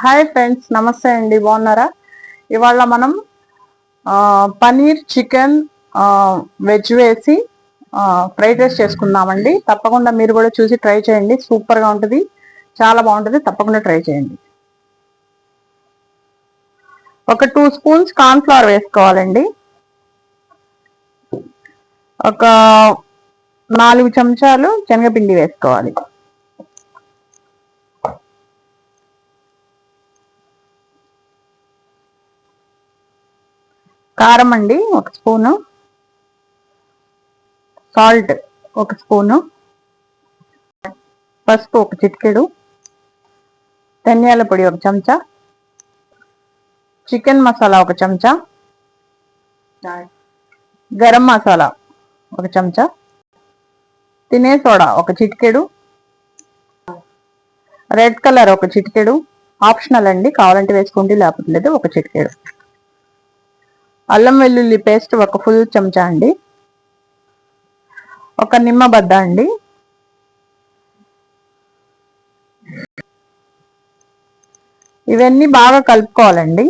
Hi friends నమస్తే అండి బాగున్నారా? ఇవాళ మనం పనీర్ చికెన్ వెజ్ వేసి ఫ్రైడ్ రైస్ చేసుకుందామండి. తప్పకుండా మీరు కూడా చూసి ట్రై చేయండి. సూపర్గా ఉంటుంది. చాలా బాగుంటుంది. తప్పకుండా ట్రై చేయండి. ఒక టూ స్పూన్స్ కార్న్ఫ్లవర్ వేసుకోవాలండి. ఒక నాలుగు చెంచాలు శనగపిండి వేసుకోవాలి. కారం అండి ఒక స్పూను. సాల్ట్ ఒక స్పూను. పసుపు ఒక చిటికెడు. ధనియాల పొడి ఒక చెంచా. చికెన్ మసాలా ఒక చెంచా. గరం మసాలా ఒక చెంచా. తినే సోడా ఒక చిటికెడు. రెడ్ కలర్ ఒక చిటికెడు. ఆప్షనల్ అండి కావాలంటే వేసుకుంటే లేకపోతే లేదు ఒక చిటికెడు. అల్లం వెల్లుల్లి పేస్ట్ ఒక ఫుల్ చెంచా అండి. ఒక నిమ్మబద్ద అండి. ఇవన్నీ బాగా కలుపుకోవాలండి.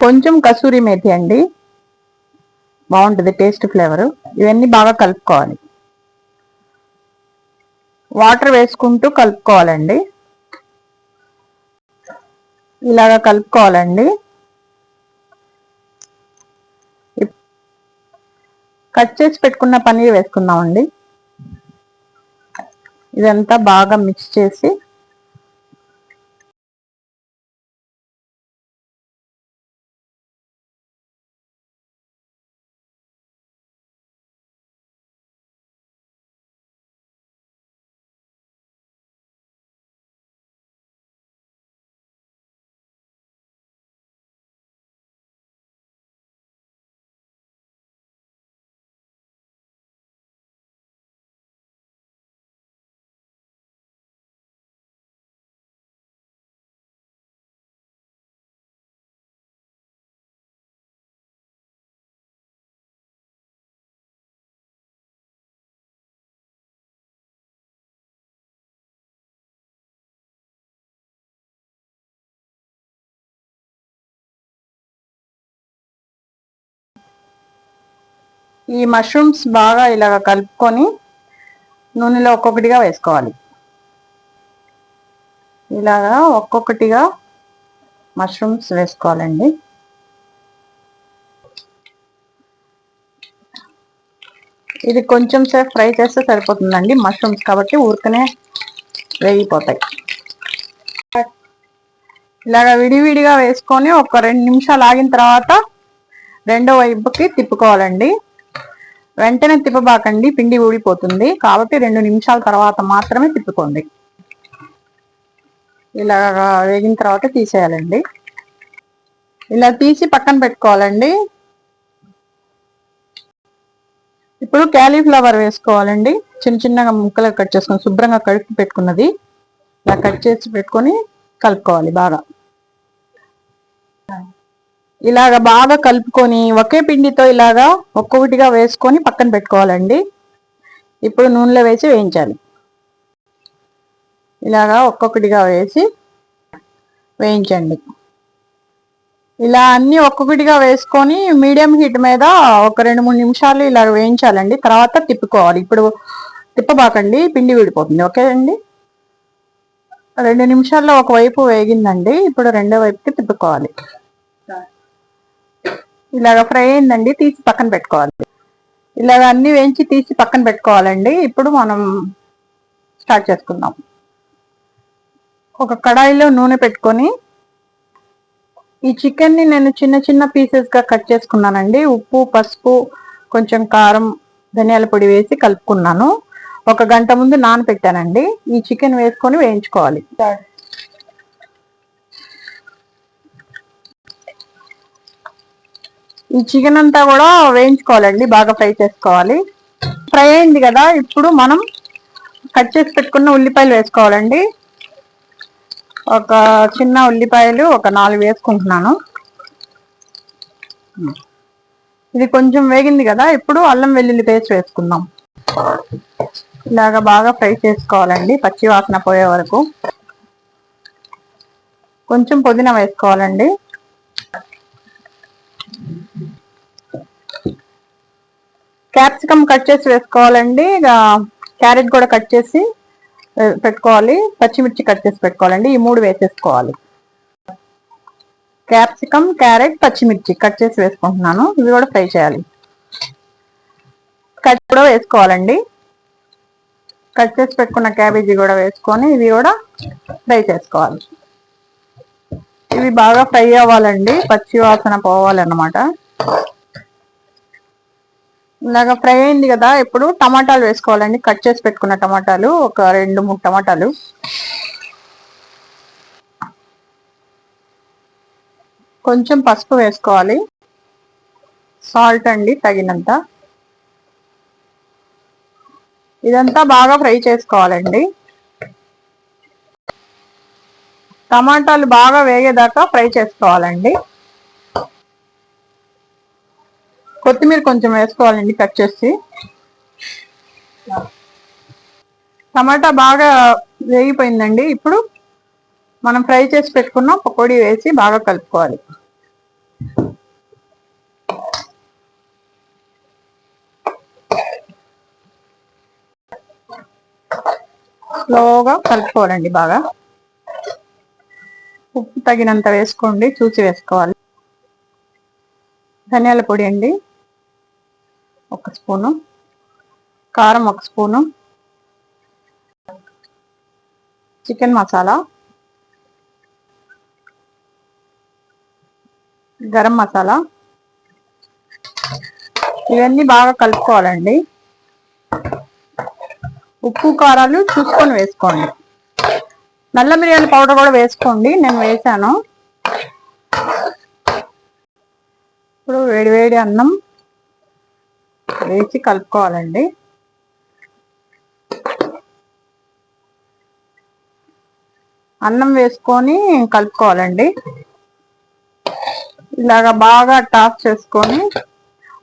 కొంచెం కసూరి మేతి అండి. బాగుంటుంది టేస్ట్ ఫ్లేవర్. ఇవన్నీ బాగా కలుపుకోవాలి. వాటర్ వేసుకుంటూ కలుపుకోవాలండి. ఇలాగా కలుపుకోవాలండి. కట్ చేసి పెట్టుకున్న పన్నీర్ వేసుకుందామండి. ఇదంతా బాగా మిక్స్ చేసి ఈ మష్రూమ్స్ బాగా ఇలాగ కలుపుకొని నూనెలో ఒక్కొక్కటిగా వేసుకోవాలి. ఇలాగా ఒక్కొక్కటిగా మష్రూమ్స్ వేసుకోవాలండి. ఇది కొంచెం సేపు ఫ్రై చేస్తే సరిపోతుందండి మష్రూమ్స్ కాబట్టి ఊరికనే వేగిపోతాయి. ఇలాగ విడివిడిగా వేసుకొని ఒక రెండు నిమిషాలు ఆగిన తర్వాత రెండో వైపుకి తిప్పుకోవాలండి. వెంటనే తిప్పబాకండి పిండి ఊడిపోతుంది. కాబట్టి రెండు నిమిషాల తర్వాత మాత్రమే తిప్పుకోండి. ఇలా వేగిన తర్వాత తీసేయాలండి. ఇలా తీసి పక్కన పెట్టుకోవాలండి. ఇప్పుడు క్యాలీఫ్లవర్ వేసుకోవాలండి. చిన్న చిన్నగా ముక్కలు కట్ చేసుకొని శుభ్రంగా కడుపు పెట్టుకున్నది. ఇలా కట్ చేసి పెట్టుకొని కలుపుకోవాలి బాగా. ఇలాగ బాగా కలుపుకొని ఒకే పిండితో ఇలాగా ఒక్కొక్కటిగా వేసుకొని పక్కన పెట్టుకోవాలండి. ఇప్పుడు నూనెలో వేసి వేయించాలి. ఇలాగా ఒక్కొక్కటిగా వేసి వేయించండి. ఇలా అన్నీ ఒక్కొక్కటిగా వేసుకొని మీడియం హీట్ మీద ఒక రెండు మూడు నిమిషాలు ఇలా వేయించాలండి. తర్వాత తిప్పుకోవాలి. ఇప్పుడు తిప్పబాకండి. పిండి విడిపోతుంది. ఓకే అండి? రెండు నిమిషాల్లో ఒకవైపు వేగిందండి. ఇప్పుడు రెండో వైపుకి తిప్పుకోవాలి. ఇలాగ ఫ్రై అయిందండి తీసి పక్కన పెట్టుకోవాలి. ఇలాగ అన్ని వేయించి తీసి పక్కన పెట్టుకోవాలండి. ఇప్పుడు మనం స్టార్ట్ చేసుకుందాం. ఒక కడాయిలో నూనె పెట్టుకొని ఈ చికెన్ని నేను చిన్న చిన్న పీసెస్గా కట్ చేసుకున్నానండి. ఉప్పు పసుపు కొంచెం కారం ధనియాల పొడి వేసి కలుపుకున్నాను. ఒక గంట ముందు నానపెట్టానండి. ఈ చికెన్ వేసుకొని వేయించుకోవాలి. ఈ చికెన్ అంతా కూడా వేయించుకోవాలండి బాగా ఫ్రై చేసుకోవాలి. ఫ్రై అయింది కదా ఇప్పుడు మనం కట్ చేసి పెట్టుకున్న ఉల్లిపాయలు వేసుకోవాలండి. ఒక చిన్న ఉల్లిపాయలు ఒక నాలుగు వేసుకుంటున్నాను. ఇది కొంచెం వేగింది కదా ఇప్పుడు అల్లం వెల్లుల్లి పేస్ట్ వేసుకుందాం. ఇలాగా బాగా ఫ్రై చేసుకోవాలండి పచ్చి వాసన పోయే వరకు. కొంచెం పుదీనా వేసుకోవాలండి. క్యాప్సికమ్ కట్ చేసి వేసుకోవాలండి. ఇక క్యారెట్ కూడా కట్ చేసి పెట్టుకోవాలి. పచ్చిమిర్చి కట్ చేసి పెట్టుకోవాలండి. ఈ మూడు వేసేసుకోవాలి. క్యాప్సికమ్ క్యారెట్ పచ్చిమిర్చి కట్ చేసి వేసుకుంటున్నాను. ఇవి కూడా ఫ్రై చేయాలి. కట్ కూడా వేసుకోవాలండి. కట్ చేసి పెట్టుకున్న క్యాబేజీ కూడా వేసుకొని ఇవి కూడా ఫ్రై చేసుకోవాలి. ఇవి బాగా ఫ్రై అవ్వాలండి. పచ్చి వాసన పోవాలన్నమాట. ఇలాగ ఫ్రై అయింది కదా ఇప్పుడు టమాటాలు వేసుకోవాలండి. కట్ చేసి పెట్టుకున్న టమాటాలు ఒక రెండు మూడు టమాటాలు. కొంచెం పసుపు వేసుకోవాలి. సాల్ట్ అండి తగినంత. ఇదంతా బాగా ఫ్రై చేసుకోవాలండి. టమాటాలు బాగా వేగేదాకా ఫ్రై చేసుకోవాలండి. కొత్తిమీర కొంచెం వేసుకోవాలండి కట్ చేసి. టమాటా బాగా వేగిపోయిందండి. ఇప్పుడు మనం ఫ్రై చేసి పెట్టుకున్న పకోడీ వేసి బాగా కలుపుకోవాలి. స్లోగా కలుపుకోవాలండి బాగా. ఉప్పు తగినంత వేసుకోండి చూసి వేసుకోవాలి. ధనియాల పొడి అండి. ఒక స్పూను. కారం ఒక స్పూను. చికెన్ మసాలా. గరం మసాలా. ఇవన్నీ బాగా కలుపుకోవాలండి. ఉప్పు కారాలు చూసుకొని వేసుకోండి. నల్ల మిరియాల పౌడర్ కూడా వేసుకోండి. నేను వేసాను. ఇప్పుడు వేడి వేడి అన్నం. వేసి కలుపుకోవాలండి. అన్నం వేసుకొని కలుపుకోవాలండి. ఇలాగా బాగా టాస్ చేసుకొని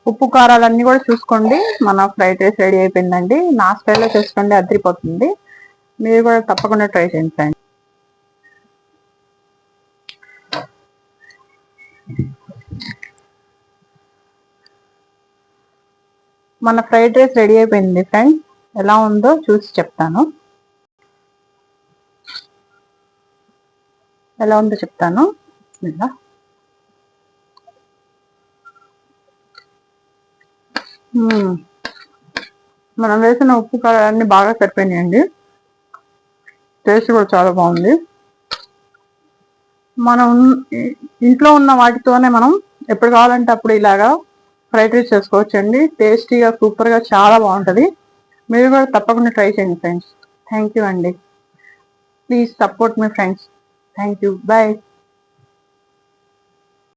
ఉప్పు కారాలన్నీ కూడా చూసుకోండి. మన ఫ్రైడ్ రైస్ రెడీ అయిపోయిందండి. నా స్టైల్లో చేసుకోండి అదిరిపోతుంది. మీరు కూడా తప్పకుండా ట్రై చేయండి ఫ్రెండ్స్. మన ఫ్రైడ్ రైస్ రెడీ అయిపోయింది ఫ్రెండ్స్. ఎలా ఉందో చూసి చెప్తాను. ఎలా ఉందో చెప్తాను. ఇలా మనం వేసిన ఉప్పు కారాలన్నీ బాగా సరిపోయినాయండి. టేస్ట్ కూడా చాలా బాగుంది. మనం ఇంట్లో ఉన్న వాటితోనే మనం ఎప్పుడు కావాలంటే అప్పుడు ఇలాగా ఫ్రైడ్ రైస్ చేసుకోవచ్చండి. టేస్టీగా సూపర్గా చాలా బాగుంటుంది. మీరు కూడా తప్పకుండా ట్రై చేయండి ఫ్రెండ్స్. థ్యాంక్ యూ అండి. ప్లీజ్ సపోర్ట్ మీ ఫ్రెండ్స్. Thank you bye.